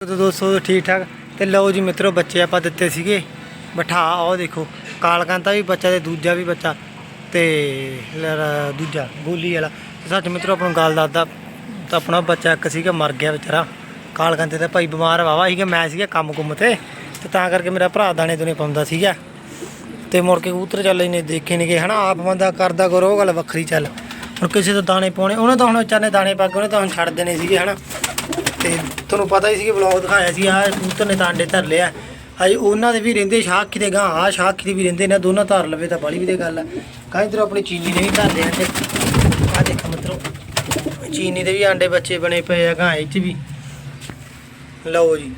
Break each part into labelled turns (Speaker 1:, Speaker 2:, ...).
Speaker 1: ਤੇ ਦੋਸਤੋ, ਠੀਕ ਠਾਕ। ਤੇ ਲਓ ਜੀ ਮਿੱਤਰੋ, ਬੱਚੇ ਆਪਾਂ ਦਿੱਤੇ ਸੀਗੇ। ਬਿਠਾ ਉਹ ਦੇਖੋ। ਕਾਲਕਾਂਤਾ ਵੀ ਬੱਚਾ ਤੇ ਦੂਜਾ ਵੀ ਬੱਚਾ। ਤੇ ਦੂਜਾ ਗੋਲੀ ਵਾਲਾ। ਤੇ ਸੱਚ ਮਿੱਤਰੋ, ਆਪਾਂ ਨੂੰ ਗੱਲ ਦੱਸਦਾ, ਤਾਂ ਆਪਣਾ ਬੱਚਾ ਇੱਕ ਸੀਗਾ, ਮਰ ਗਿਆ ਵਿਚਾਰਾ। ਕਾਲਕਾਂਤੇ ਦਾ ਭਾਈ ਬਿਮਾਰ ਵਾਵਾ ਸੀਗਾ, ਮੈਂ ਸੀਗਾ ਕੰਮ ਕੁੰਮ ਤੇ। ਤੇ ਤਾਂ ਕਰਕੇ ਮੇਰਾ ਭਰਾ ਦਾਣੇ ਦੁਨੇ ਪਾਉਂਦਾ ਸੀਗਾ। ਤੇ ਮੁੜ ਕੇ ਕਬੂਤਰ ਚੱਲੇ ਇਹਨੇ ਦੇਖੇ ਨੇਗੇ ਗਏ ਹਨਾ? ਆਪ ਬੰਦਾ ਕਰਦਾ ਕਰੋ, ਉਹ ਗੱਲ ਵੱਖਰੀ ਚੱਲ। ਹੁਣ ਕਿਸੇ ਤੋਂ ਦਾਣੇ ਪਾਉਣੇ, ਉਹਨੇ ਤਾਂ ਹੁਣ ਵਿਚਾਰੇ ਦਾਣੇ ਪਾ ਕੇ ਉਹਨੇ ਤਾਂ ਹੁਣ ਛੱਡ ਦੇਣੇ ਸੀਗੇ, ਹਨਾ? ਤੇ ਤੁਹਾਨੂੰ ਪਤਾ ਹੀ ਸੀ ਕਿ ਵਲੌਗ ਦਿਖਾਇਆ ਸੀ ਆ ਕਬੂਤਰ ਨੇ ਤਾਂ ਆਂਡੇ ਧਰ ਲਿਆ। ਹਾਈ ਉਹਨਾਂ ਦੇ ਵੀ ਰਹਿੰਦੇ ਸ਼ਾਖੀ ਦੇ ਗਾਂ ਆ ਸ਼ਾਖੀ ਦੇ ਵੀ ਰਹਿੰਦੇ ਨੇ, ਦੋਨਾਂ ਧਰ ਲਵੇ ਤਾਂ ਬਾਲੀ ਵੀ ਦੇ ਗੱਲ ਆ। ਕਾਹ ਇਧਰ ਆਪਣੀ ਚੀਨੀ ਦੇ ਵੀ ਧਰਦੇ ਆ ਤੇ ਆ ਦੇਖ ਮਿੱਤਰੋ, ਚੀਨੀ ਦੇ ਵੀ ਆਂਡੇ ਬੱਚੇ ਬਣੇ ਪਏ ਆ ਗਾਂ ਇਹ ਚ ਵੀ। ਲਓ ਜੀ,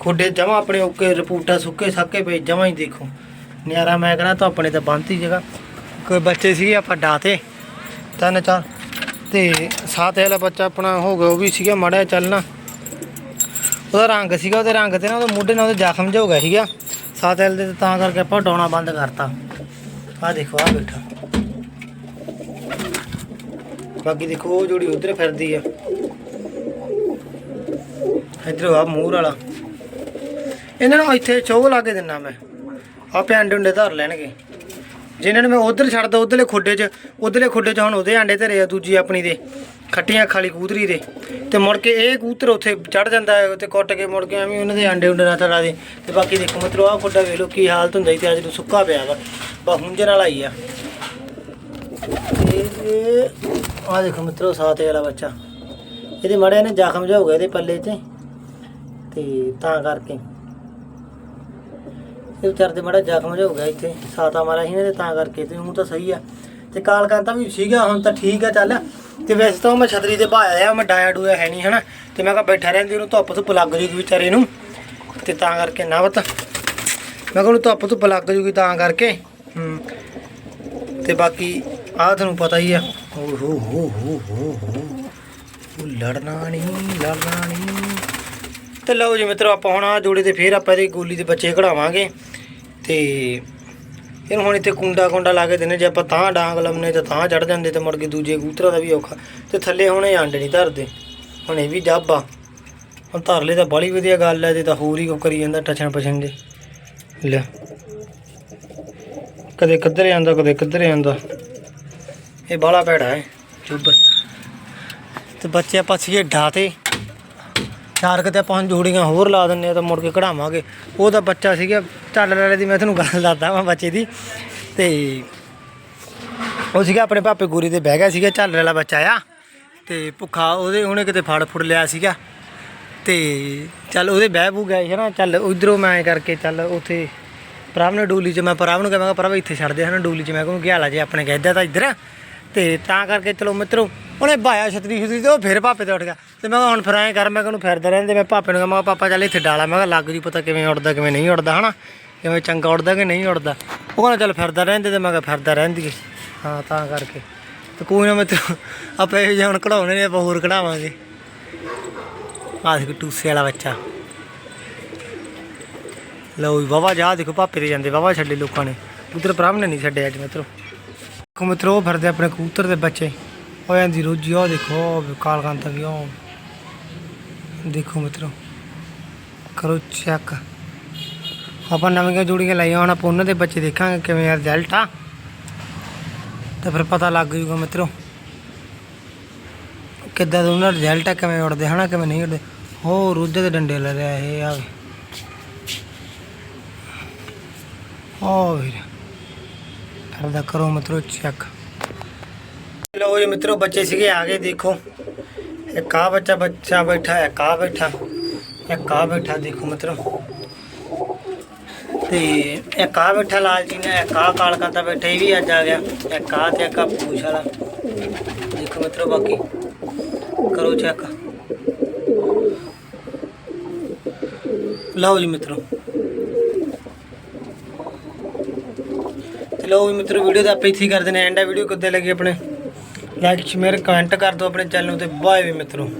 Speaker 1: ਖੁੱਡੇ ਜਮਾ ਆਪਣੇ ਓਕੇ ਰਿਪੋਰਟਾਂ ਸੁੱਕੇ ਸਾਕੇ ਪਏ, ਜਮਾ ਹੀ ਦੇਖੋ। ਨਿਆਰਾ ਮੈਂ ਕਹਣਾ ਤਾਂ ਆਪਣੇ ਤਾਂ ਬੰਦ ਹੀ ਜਗ੍ਹਾ। ਕੋਈ ਬੱਚੇ ਸੀਗੇ ਆਪਾਂ ਡਾਤੇ ਤਿੰਨ ਚਾਰ, ਤੇ ਸਾਥ ਵਾਲਾ ਬੱਚਾ ਆਪਣਾ ਹੋ ਗਿਆ, ਉਹ ਵੀ ਸੀਗਾ, ਮਾੜਾ ਚੱਲਣਾ ਉਹਦਾ ਰੰਗ ਸੀਗਾ, ਉਹਦੇ ਰੰਗ ਤੇ ਨਾ ਉਹਦੇ ਮੋਢੇ ਨਾਲ ਉਹਦੇ ਜ਼ਖਮ ਜਿਹਾ ਹੋ ਗਿਆ ਸੀਗਾ। ਸਾਥ ਵਾਲੇ ਦੇ ਤਾਂ ਕਰਕੇ ਆਪਾਂ ਡਾਉਣਾ ਬੰਦ ਕਰਤਾ। ਆਹ ਦੇਖੋ, ਆਹ ਬੈਠਾ। ਬਾਕੀ ਦੇਖੋ, ਉਹ ਜੋੜੀ ਉਧਰ ਫਿਰਦੀ ਆ। ਇਧਰ ਆ ਮੂਰ ਵਾਲਾ। ਇਹਨਾਂ ਨੂੰ ਇੱਥੇ ਚੋਗ ਲਾ ਕੇ ਦਿੰਨਾ ਮੈਂ। ਆਪੇ ਅੰਡੇ ਧਰ ਲੈਣਗੇ। ਜਿਨ੍ਹਾਂ ਨੂੰ ਮੈਂ ਉਧਰ ਛੱਡਦਾ, ਉਧਰਲੇ ਖੁੱਡੇ 'ਚ, ਉਧਰਲੇ ਖੁੱਡੇ 'ਚ ਹੁਣ ਉਹਦੇ ਆਂਡੇ ਧਰੇ ਆ, ਦੂਜੀ ਆਪਣੀ ਦੇ। ਖੱਟੀਆਂ ਖਾਲੀ ਕੂਤਰੀ ਦੇ। ਤੇ ਮੁੜ ਕੇ ਇਹ ਕੂਤਰ ਉੱਥੇ ਚੜ ਜਾਂਦਾ ਹੈ ਤੇ ਕੁੱਟ ਕੇ ਮੁੜ ਕੇ ਐਵੇਂ ਉਹਨਾਂ ਦੇ ਆਂਡੇ ਉਂਡੇ ਨਾਲ ਤੜਾ ਦੇ। ਤੇ ਬਾਕੀ ਦੇਖੋ ਮਿੱਤਰੋ ਆਹ ਖੁੱਡਾ ਵੇਖ ਲਓ ਕੀ ਹਾਲਤ ਹੁੰਦਾ ਤੇ ਅੱਜ ਨੂੰ ਸੁੱਕਾ ਪਿਆ ਵਾ। ਬਾ ਹੁੰਜੇ ਨਾਲ ਆਈ ਆ। ਇਹ ਆ ਦੇਖੋ ਮਿੱਤਰੋ, ਸਾਤੇ ਵਾਲਾ ਬੱਚਾ। ਇਹਦੇ ਮੜਿਆ ਨੇ ਜ਼ਖਮ ਜਿਹਾ ਹੋ ਗਿਆ ਇਹਦੇ ਪੱਲੇ 'ਤੇ। ਤੇ ਤਾਂ ਕਰਕੇ। ਇਹ ਵਿਚਾਰ ਦੇ ਮੜਾ ਜ਼ਖਮ ਜਿਹਾ ਹੋ ਗਿਆ ਇੱਥੇ। ਸਾਤਾ ਮਾਰਾ ਸੀ ਨੇ ਤਾਂ ਕਰਕੇ ਤੇ ਹੁਣ ਤਾਂ ਸਹੀ ਆ। ਤੇ ਕਾਲਕਾਂਤਾ ਵੀ ਸੀਗਾ, ਹੁਣ ਤਾਂ ਠੀਕ ਆ ਚੱਲ। ਤੇ ਵੈਸੇ ਤਾਂ ਉਹ ਮੈਂ ਛਤਰੀ ਤੇ ਭਾਇਆ ਆਇਆ ਮੈਂ ਡਾਇਆ ਡੂਆ ਹੈ ਨਹੀਂ, ਹਨਾ? ਤੇ ਮੈਂ ਕਿਹਾ ਬੈਠਾ ਰਹਿੰਦੀ ਉਹਨੂੰ ਧੁੱਪ ਧੁੱਪ ਲੱਗ ਜੂਗੀ ਵਿਚਾਰੇ ਨੂੰ। ਤੇ ਤਾਂ ਕਰਕੇ ਨਾ ਬਤ ਮੈਂ ਕਿਹਾ ਉਹਨੂੰ ਧੁੱਪ ਧੁੱਪ ਲੱਗ ਜੂਗੀ ਤਾਂ ਕਰਕੇ। ਤੇ ਬਾਕੀ ਆਹ ਤੁਹਾਨੂੰ ਪਤਾ ਹੀ ਆ। ਹੋ ਹੋ ਹੋ ਹੋ ਹੋ। ਉਹ ਲੜਨਾ ਨਹੀਂ ਲੜਨਾ ਨਹੀਂ। ਤੇ ਲਓ ਜੀ ਮਿੱਤਰੋ, ਆਪਾਂ ਹੁਣ ਆ ਜੋੜੇ ਤੇ ਫੇਰ ਆਪਾਂ ਇਹਦੇ ਗੋਲੀ ਦੇ ਬੱਚੇ ਕਢਾਵਾਂਗੇ। ਤੇ ਇਹਨੂੰ ਹੁਣ ਇੱਥੇ ਕੁੰਡਾ ਕੁੰਡਾ ਲਾ ਕੇ ਦਿੰਨੇ ਜੇ ਆਪਾਂ ਤਾਂ ਡਾਂਗ ਲੰਮਨੇ ਤੇ ਤਾਂ ਚੜ ਜਾਂਦੇ, ਤੇ ਮੁੜ ਕੇ ਦੂਜੇ ਕਬੂਤਰਾਂ ਦਾ ਵੀ ਔਖਾ। ਤੇ ਥੱਲੇ ਹੁਣ ਇਹ ਆਂਡੇ ਨਹੀਂ ਧਰਦੇ। ਹੁਣ ਇਹ ਵੀ ਜਾਬਾ ਹੁਣ ਧਰ ਲੈ ਤਾਂ ਬੜੀ ਵਧੀਆ ਗੱਲ ਹੈ ਜੇ ਤਾਂ ਹੋਰ ਹੀ ਕੋ ਕਰੀ ਜਾਂਦਾ ਟਛਣ ਪਛਣ ਦੇ ਲੈ। ਕਦੇ ਕਿੱਧਰ ਜਾਂਦਾ ਕਦੇ ਕਿੱਧਰ ਜਾਂਦਾ ਇਹ ਬਾਲਾ ਭੈੜਾ ਹੈ ਚੁੱਬਰ ਤੇ ਬੱਚੇ ਆਪਾਂ ਸੀਗੇ ਢਾਤੇ ਚਾਰ ਕਿਤੇ ਆਪਾਂ ਜੋੜੀਆਂ ਹੋਰ ਲਾ ਦਿੰਨੇ ਆ ਤਾਂ ਮੁੜ ਕੇ ਕਢਾਵਾਂਗੇ। ਉਹਦਾ ਬੱਚਾ ਸੀਗਾ ਝੱਲ ਵਾਲੇ ਦੀ, ਮੈਂ ਤੁਹਾਨੂੰ ਗੱਲ ਦੱਸਦਾ ਵਾਂ ਬੱਚੇ ਦੀ। ਤੇ ਉਹ ਸੀਗਾ ਆਪਣੇ ਪਾਪੇ ਗੋਰੀ ਦੇ ਬਹਿ ਗਿਆ ਸੀਗਾ ਝੱਲ ਵਾਲਾ ਬੱਚਾ ਆ। ਤੇ ਭੁੱਖਾ ਉਹਦੇ ਉਹਨੇ ਕਿਤੇ ਫੜ ਫੁੜ ਲਿਆ ਸੀਗਾ। ਤੇ ਚੱਲ ਉਹਦੇ ਬਹਿ ਬੂ ਗਏ ਹੈ ਨਾ, ਚੱਲ ਉਧਰੋਂ ਮੈਂ ਕਰਕੇ ਚੱਲ ਉੱਥੇ ਪ੍ਰਭ ਨੇ ਡੋਲੀ 'ਚ ਮੈਂ ਪ੍ਰਭ ਨੂੰ ਕਿਹਾ ਮੈਂ ਇੱਥੇ ਛੱਡ ਦੇ ਹਨ ਡੋਲੀ 'ਚ। ਮੈਂ ਕਿਹਾ ਗਿਆਲਾ ਜੇ ਆਪਣੇ ਕਹਿਦਾ ਤਾਂ ਇੱਧਰ। ਤੇ ਤਾਂ ਕਰਕੇ ਚਲੋ ਮਿੱਤਰੋ, ਉਹਨੇ ਭਾਇਆ ਛਤਰੀ ਛਤਰੀ ਤੇ ਉਹ ਫਿਰ ਪਾਪੇ ਤੇ ਉੱਠ ਗਿਆ। ਤੇ ਮੈਂ ਕਿਹਾ, ਹੁਣ ਫਿਰ ਐਂ ਕਰ, ਮੈਂ ਕਿਹਾ ਫਿਰਦਾ ਰਹਿੰਦੇ, ਮੈਂ ਪਾਪੇ ਨੂੰ ਕਿਹਾ, ਮੈਂ ਕਿਹਾ, ਪਾਪਾ, ਚੱਲ ਇੱਥੇ ਡਾਲਾ। ਮੈਂ ਕਿਹਾ, ਲੱਗ ਜੂ ਪਤਾ ਕਿਵੇਂ ਉੱਡਦਾ, ਕਿਵੇਂ ਨਹੀਂ ਉੱਡਦਾ, ਹਨਾ? ਕਿਵੇਂ ਚੰਗਾ ਉੱਡਦਾ ਕਿ ਨਹੀਂ ਉੱਡਦਾ? ਉਹ ਕਹਿੰਦਾ, ਚੱਲ ਫਿਰਦਾ ਰਹਿੰਦੇ ਤੇ ਮੈਂ ਕਿਹਾ, ਫਿਰਦਾ ਰਹਿੰਦੀ ਹਾਂ, ਤਾਂ ਕਰਕੇ। ਤੇ ਕੋਈ ਨਾ ਮਿੱਤਰੋ, ਆਪਾਂ ਇਹ ਜਿਹੇ ਹੁਣ ਕਢਾਉਣੇ ਨੇ, ਆਪਾਂ ਹੋਰ ਕਢਾਵਾਂਗੇ। ਆਹ ਦੇਖੋ, ਟੂਸੇ ਵਾਲਾ ਬੱਚਾ। ਲਓ ਵੀ ਵਾਵਾ ਜਾ ਦੇਖੋ ਪਾਪੇ ਦੇ ਜਾਂਦੇ ਵਾਵਾ ਛੱਡੇ ਲੋਕਾਂ ਨੇ। ਉਧਰ ਪ੍ਰਾਮ ਨੇ ਨਹੀਂ ਛੱਡੇ ਅੱਜ, ਮਿੱਤਰੋ। ਦੇਖੋ ਮਿੱਤਰੋ ਉਹ ਫਿਰਦੇ ਆਪਣੇ ਕਬੂਤਰ ਦੇ ਬੱਚੇ। ਉਹ ਜਾਂਦੀ ਰੋਜੀ, ਉਹ ਦੇਖੋ, ਉਹ ਕਾਲ ਕਾਂਤਾ ਵੀ ਉਹ। ਦੇਖੋ ਮਿੱਤਰੋ, ਕਰੋ ਚੈੱਕ ਆਪਾਂ ਨਵੀਆਂ ਜੋੜੀਆਂ ਲਾਈਆਂ, ਹੁਣ ਆਪਾਂ ਉਹਨਾਂ ਦੇ ਬੱਚੇ ਦੇਖਾਂਗੇ ਕਿਵੇਂ ਆ ਰਿਜ਼ਲਟ ਆ। ਤਾਂ ਫਿਰ ਪਤਾ ਲੱਗ ਜੂਗਾ ਮਿੱਤਰੋ, ਕਿੱਦਾਂ ਦਾ ਉਹਨਾਂ ਦਾ ਰਿਜ਼ਲਟ ਆ, ਕਿਵੇਂ ਉੜਦੇ, ਹਨਾ, ਕਿਵੇਂ ਨਹੀਂ ਉੜਦੇ। ਹੋ, ਰੋਜੇ ਦੇ ਡੰਡੇ ਲੈ ਰਿਹਾ ਇਹ, ਆ ਉਹ ਵੀਰ। ਕਰਦਾ ਕਰੋ ਮਿੱਤਰੋ ਚੈੱਕ ਲੋ ਜੀ ਮਿੱਤਰੋ ਬੱਚੇ ਸੀਗੇ, ਆ ਗਏ ਦੇਖੋ। ਇੱਕ ਆ ਬੱਚਾ ਬੱਚਾ ਬੈਠਾ ਹੈ ਕਾ ਬੈਠਾ ਇੱਕ ਆ ਬੈਠਾ ਦੇਖੋ ਮਿੱਤਰੋ। ਤੇ ਇੱਕ ਆ ਬੈਠਾ ਲਾਲ ਜੀ ਨੇ ਇੱਕ ਆ ਕਾਲ ਕਰਦਾ ਬੈਠਾ, ਇਹ ਵੀ ਅੱਜ ਆ ਗਿਆ। ਇੱਕ ਆ ਤੇ ਇੱਕ ਪੂਛ ਵਾਲਾ। ਦੇਖੋ ਮਿੱਤਰੋ ਬਾਕੀ, ਕਰੋ ਚੈੱਕ ਲਓ ਜੀ ਮਿੱਤਰੋ। ਤੇ ਲਓ ਵੀ ਮਿੱਤਰੋ, ਵੀਡੀਓ ਦਾ ਆਪਾਂ ਇੱਥੇ ਹੀ ਕਰਦੇ ਨੇ ਐਂਡ ਆ, ਵੀਡੀਓ ਕਿੱਦਾਂ ਲੱਗੀ ਆਪਣੇ? ਲਾਈਕ ਸ਼ੇਅਰ ਕਮੈਂਟ ਕਰ ਦਿਓ ਆਪਣੇ ਚੈਨਲ ਤੇ। ਬਾਏ ਵੀ ਮਿੱਤਰੋ।